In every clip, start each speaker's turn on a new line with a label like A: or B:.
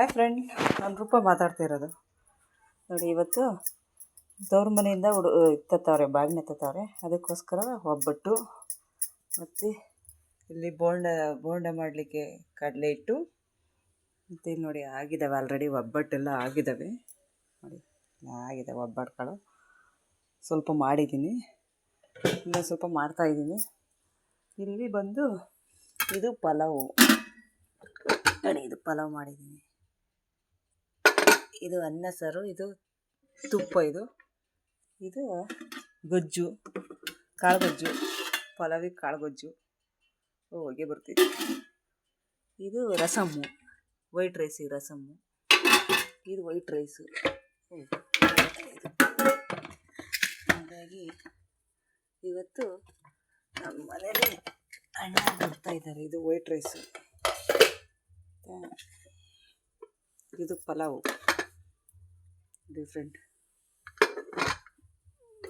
A: Hi friend ನಾನು ರೂಪ ಮಾತಾಡ್ತಾ ಇರೋದು. ನೋಡಿ, ಇವತ್ತು ತವ್ರ ಮನೆಯಿಂದ ಹುಡು ತತ್ತವ್ರೆ ಬಾಗಿನ ಎತ್ತತ್ತವ್ರೆ ಅದಕ್ಕೋಸ್ಕರ ಒಬ್ಬಟ್ಟು ಮತ್ತು ಇಲ್ಲಿ ಬೋಂಡ ಬೋಂಡ ಮಾಡಲಿಕ್ಕೆ ಕಡಲೆ ಇಟ್ಟು ಮತ್ತು ಇಲ್ಲಿ ನೋಡಿ ಆಗಿದ್ದಾವೆ ಆಲ್ರೆಡಿ ಒಬ್ಬಟ್ಟೆಲ್ಲ ಆಗಿದ್ದಾವೆ ನೋಡಿ ಆಗಿದೆ ಒಬ್ಬಟ್ಟುಗಳು ಸ್ವಲ್ಪ ಮಾಡಿದ್ದೀನಿ. ಇನ್ನೂ ಸ್ವಲ್ಪ ಮಾಡ್ತಾಯಿದ್ದೀನಿ ಇಲ್ಲಿ ಬಂದು ಇದು ಪಲಾವು. ನೋಡಿ, ಇದು ಪಲಾವ್ ಮಾಡಿದ್ದೀನಿ. ಇದು ಅನ್ನ ಸಾರು, ಇದು ತುಪ್ಪ ಇದು. ಇದು ಗೊಜ್ಜು ಕಾಳು ಕಾಳುಗೊಜ್ಜು ಪಲಾವಿಗೆ ಕಾಳುಗೊಜ್ಜು. ಹೋಗಿ ಬರ್ತಿದೆ. ಇದು ರಸಮ್ಮು ವೈಟ್ ರೈಸ್ ರಸಮ್ಮು ಇದು ವೈಟ್ ರೈಸು. ಹಾಗಾಗಿ ಇವತ್ತು ನಮ್ಮ ಮನೇಲಿ ಅಣ್ಣ ಬರ್ತಾ ಇದ್ದಾರೆ. ಇದು ವೈಟ್ ರೈಸು. ಇದು ಪಲಾವು. ಡಿಫ್ರೆಂಟ್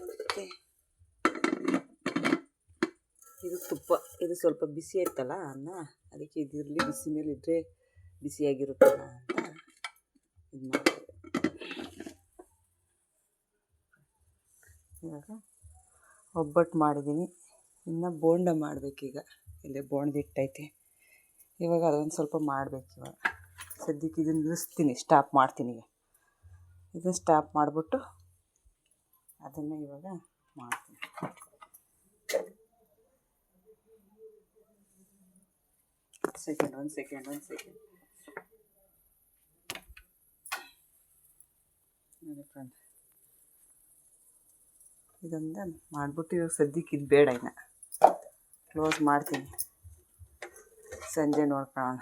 A: ಮತ್ತು ಇದು ತುಪ್ಪ ಇದು ಸ್ವಲ್ಪ ಬಿಸಿ ಆಯ್ತಲ್ಲ ಅನ್ನ ಅದಕ್ಕೆ ಇದಿರಲಿ ಬಿಸಿ ಮೇಲೆ ಇಟ್ಟರೆ ಬಿಸಿಯಾಗಿರುತ್ತಲ್ಲ ಅಂತ ಇದು ಇವಾಗ ಒಬ್ಬಟ್ಟು ಮಾಡಿದ್ದೀನಿ ಇನ್ನು ಬೋಂಡ ಮಾಡಬೇಕೀಗ ಇಲ್ಲೇ ಬೋಂಡ್ ಇಟ್ಟೈತೆ ಇವಾಗ ಅದೊಂದು ಸ್ವಲ್ಪ ಮಾಡಬೇಕು ಇವಾಗ. ಸದ್ಯಕ್ಕೆ ಇದನ್ನು ನಿಲ್ಲಿಸ್ತೀನಿ ಸ್ಟಾಪ್ ಮಾಡ್ತೀನಿ ಈಗ. ಇದನ್ನು ಸ್ಟಾಪ್ ಮಾಡಿಬಿಟ್ಟು ಅದನ್ನು ಇವಾಗ ಮಾಡ್ತೀನಿ. ಸೆಕೆಂಡ್ ಒಂದು ಸೆಕೆಂಡ್ ಒಂದು ಸೆಕೆಂಡ್ ನೋಡಿ ಇದೊಂದು ಮಾಡಿಬಿಟ್ಟು ಇವಾಗ ಸದ್ಯಕ್ಕೆ ಇದು ಬೇಡ ಇನ್ನು. ಕ್ಲೋಸ್ ಮಾಡ್ತೀನಿ. ಸಂಜೆ ನೋಡ್ಕೊಳ್ಳೋಣ.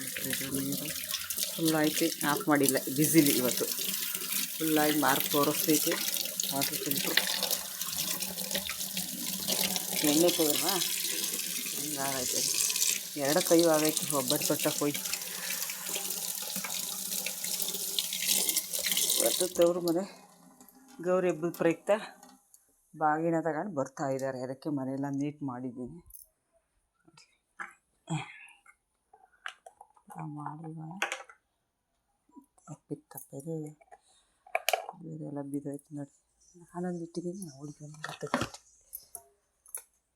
A: ನೀರು ಫುಲ್ ಐತಿ ಆಫ್ ಮಾಡಿಲ್ಲ, ಬಿಸಿಲಿ ಇವತ್ತು. ಫುಲ್ಲಾಗಿ ಮಾರ್ಕ್ ತೋರಿಸ್ತೈತೆ. ವಾಟರ್ ಫಿಲ್ಟ್ರು ಎಣ್ಣೆ ತಗೋಲ್ವಾ ಹಂಗಾಗೈತೆ. ಎರಡು ಕೈ ಆಗೈತೆ ಒಬ್ಬರು ತೊಟ್ಟಕ್ಕೆ ಹೋಯ್ತು ಇವತ್ತು ತವ್ರ ಮನೆ. ಗೌರಿ ಹಬ್ಬದ ಪ್ರಯುಕ್ತ ಬಾಗಿನ ತಗೊಂಡು ಬರ್ತಾ ಇದ್ದಾರೆ. ಅದಕ್ಕೆ ಮನೆಯೆಲ್ಲ ನೀಟ್ ಮಾಡಿದ್ದೀನಿ. ಮಾಡಿ ತಪ್ಪಿದೆ ಬೇರೆ ಎಲ್ಲ ಬಿದ್ದೋಯ್ತು ನೋಡಿ. ನಾನೊಂದು ಇಟ್ಟಿದ್ದೀನಿ ಅವಳಿಗೆ ಒಂದು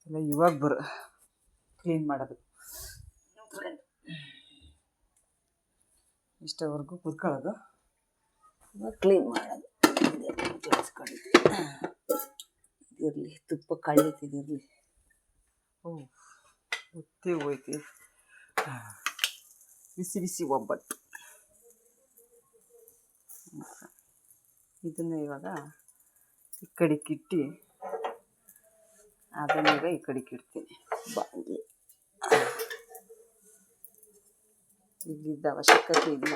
A: ಎಲ್ಲ ಇವಾಗ ಬರ ಕ್ಲೀನ್ ಮಾಡೋದು. ಇಷ್ಟವರೆಗೂ ಕುತ್ಕೊಳ್ಳೋದು. ಇವಾಗ ಕ್ಲೀನ್ ಮಾಡೋದು. ಇದಿರಲಿ ಇರಲಿ ತುಪ್ಪ ಕಳ್ಳೀತಿದಿರಲಿ ಓ ಗೊತ್ತೇ ಹೋಯ್ತು. ಬಿಸಿ ಬಿಸಿ ಒಬ್ಬಟ್ಟು. ಇದನ್ನು ಇವಾಗ ಈ ಕಡೆಗಿಟ್ಟು ಅದನ್ನೀಗ ಈ ಕಡೆಗಿಡ್ತೀನಿ ಬಾಂಡ್ಲಿ. ಇಲ್ಲಿದ್ದ ಅವಶ್ಯಕತೆ ಇಲ್ಲ.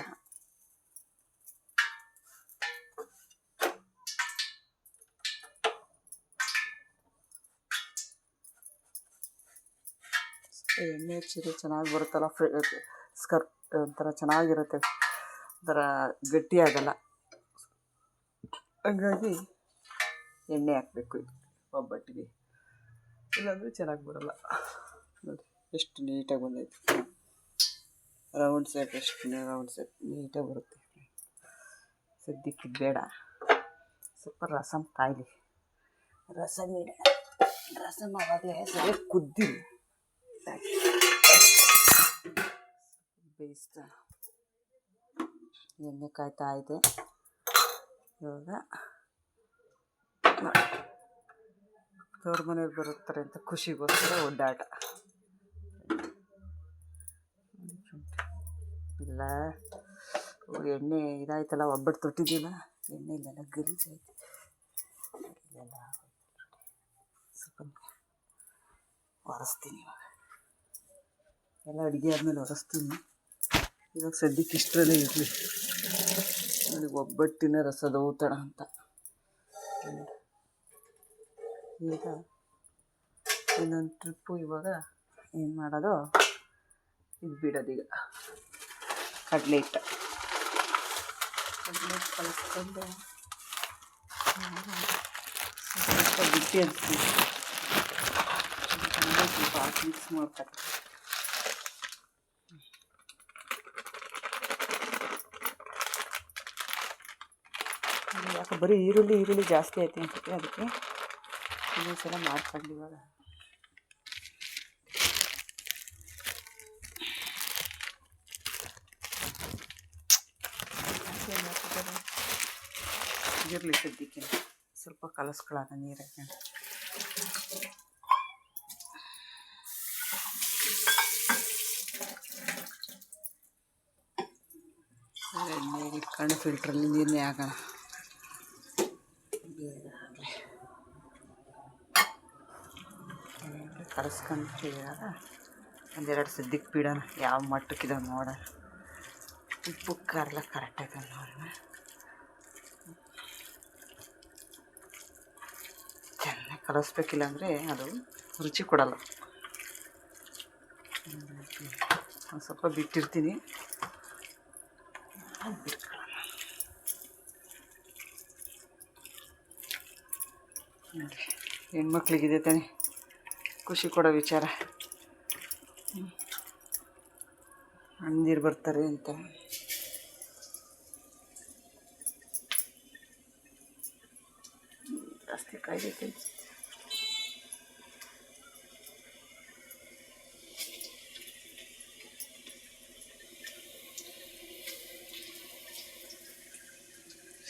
A: ಎಣ್ಣೆ ಹಚ್ಚಿದ್ರೆ ಚೆನ್ನಾಗಿ ಬರುತ್ತಲ್ಲ, ಫ್ರೈ ಸ್ಕರ್ಟ್ ಒಂಥರ ಚೆನ್ನಾಗಿರುತ್ತೆ. ಒಂಥರ ಗಟ್ಟಿಯಾಗಲ್ಲ. ಹಂಗಾಗಿ ಎಣ್ಣೆ ಹಾಕಬೇಕು ಒಬ್ಬಟ್ಟಿಗೆ. ಇಲ್ಲಾಂದರೆ ಚೆನ್ನಾಗಿ ಬರೋಲ್ಲ. ನೋಡಿ, ಎಷ್ಟು ನೀಟಾಗಿ ಬಂದೈತೆ. ರೌಂಡ್ ಸೆಟ್, ಎಷ್ಟು ರೌಂಡ್ ಸೆಟ್, ನೀಟಾಗಿ ಬರುತ್ತೆ. ಸದ್ಯಕ್ಕೆ ಬೇಡ. ಸ್ವಲ್ಪ ರಸಮ್ ಕಾಯಲಿ. ರಸಮ್ ರಸಮ್ ಆವಾಗಲೇ ಸರಿ ಕುದ್ದಿಲ್ಲ. ಬೇಯಿಸ್ತಾ ಎಣ್ಣೆ ಕಾಯ್ತಾ ಇದೆ. ಇವಾಗ ತವ್ರ ಮನೆಯವ್ರು ಬರುತ್ತಾರೆ ಅಂತ ಖುಷಿಗೋಸ್ಕರ ಒಡ್ಡಾಟ ಇಲ್ಲ ಎಣ್ಣೆ ಇದಾಯ್ತಲ್ಲ, ಒಬ್ಬಟ್ಟು ತೊಟ್ಟಿದ್ದಿಲ್ಲ ಎಣ್ಣೆ ಇಲ್ಲೆಲ್ಲ ಗಲೀಜಾಯ್ತು. ಇಲ್ಲೆಲ್ಲ ಸ್ವಲ್ಪ ಒರೆಸ್ತೀನಿ ಇವಾಗ. ಎಲ್ಲ ಅಡುಗೆ ಆದಮೇಲೆ ಒರೆಸ್ತೀನಿ. ಇವಾಗ ಸದ್ಯಕ್ಕೆ ಇಷ್ಟರಲ್ಲೇ ಇರಲಿ. ನನಗೆ ಒಬ್ಬಟ್ಟಿನ ರಸದ ಔತಣ ಅಂತ. ಈಗ ಇನ್ನೊಂದು ಟ್ರಿಪ್ಪು ಇವಾಗ ಏನು ಮಾಡೋದು? ಇದು ಬಿಡೋದೀಗ ಕಡಲೆ ಹಿಟ್ಟು ಕಡಲೆ ಹಿಟ್ಟು ಕಲಿಸ್ಕೊಂಡು ಸ್ವಲ್ಪ ಬಿಟ್ಟು ಅಂತೀನಿ ಸ್ವಲ್ಪ ಮಿಕ್ಸ್ ಮಾಡ್ತಾರೆ ಬರೀ ಈರುಳ್ಳಿ ಈರುಳ್ಳಿ ಜಾಸ್ತಿ ಐತೆ ಅನ್ಸುತ್ತೆ ಅದಕ್ಕೆ ಇನ್ನೊಂದು ಸಲ ಮಾಡ್ಕೊಂಡು ಇವಾಗ ಇರಲಿ ಸದ್ಯಕ್ಕೆ ಸ್ವಲ್ಪ ಕಲಸ್ಕೊಳ್ಳೋಣ ನೀರಾಗೆ ಎಣ್ಣೆಗೆ ಇಟ್ಕೊಂಡು ಫಿಲ್ಟ್ರಲ್ಲಿ ನೀರನ್ನೇ ಹಾಕೋಣ ಕಲಸ್ಕೊಂಡು ಇವಾಗ ಒಂದೆರಡು ಸದ್ಯಕ್ಕೆ ಬಿಡೋಣ ಯಾವ ಮಟ್ಟಕ್ಕಿದಾವೆ ನೋಡೋಣ ಉಪ್ಪು ಖಾರ ಎಲ್ಲ ಕರೆಕ್ಟ್ ಆಯ್ತು ನೋಡೋಣ ಚೆನ್ನಾಗಿ ಕಲಿಸ್ಬೇಕಿಲ್ಲ ಅಂದರೆ ಅದು ರುಚಿ ಕೊಡಲ್ಲ. ಒಂದು ಸ್ವಲ್ಪ ಬಿಟ್ಟಿರ್ತೀನಿ. ಬಿಟ್ಕೊಳ್ಳೋಣ ಹೆಣ್ಮಕ್ಳಿಗಿದೆ ತಾನೆ. ಖುಷಿ ಕೊಡೋ ವಿಚಾರ. ಅಂದಿರು ಬರ್ತಾರೆ ಅಂತ. ಜಾಸ್ತಿ ಕಾಯ್ದೈತೆ.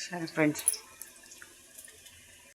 A: ಸರಿ ಫ್ರೆಂಡ್ಸ್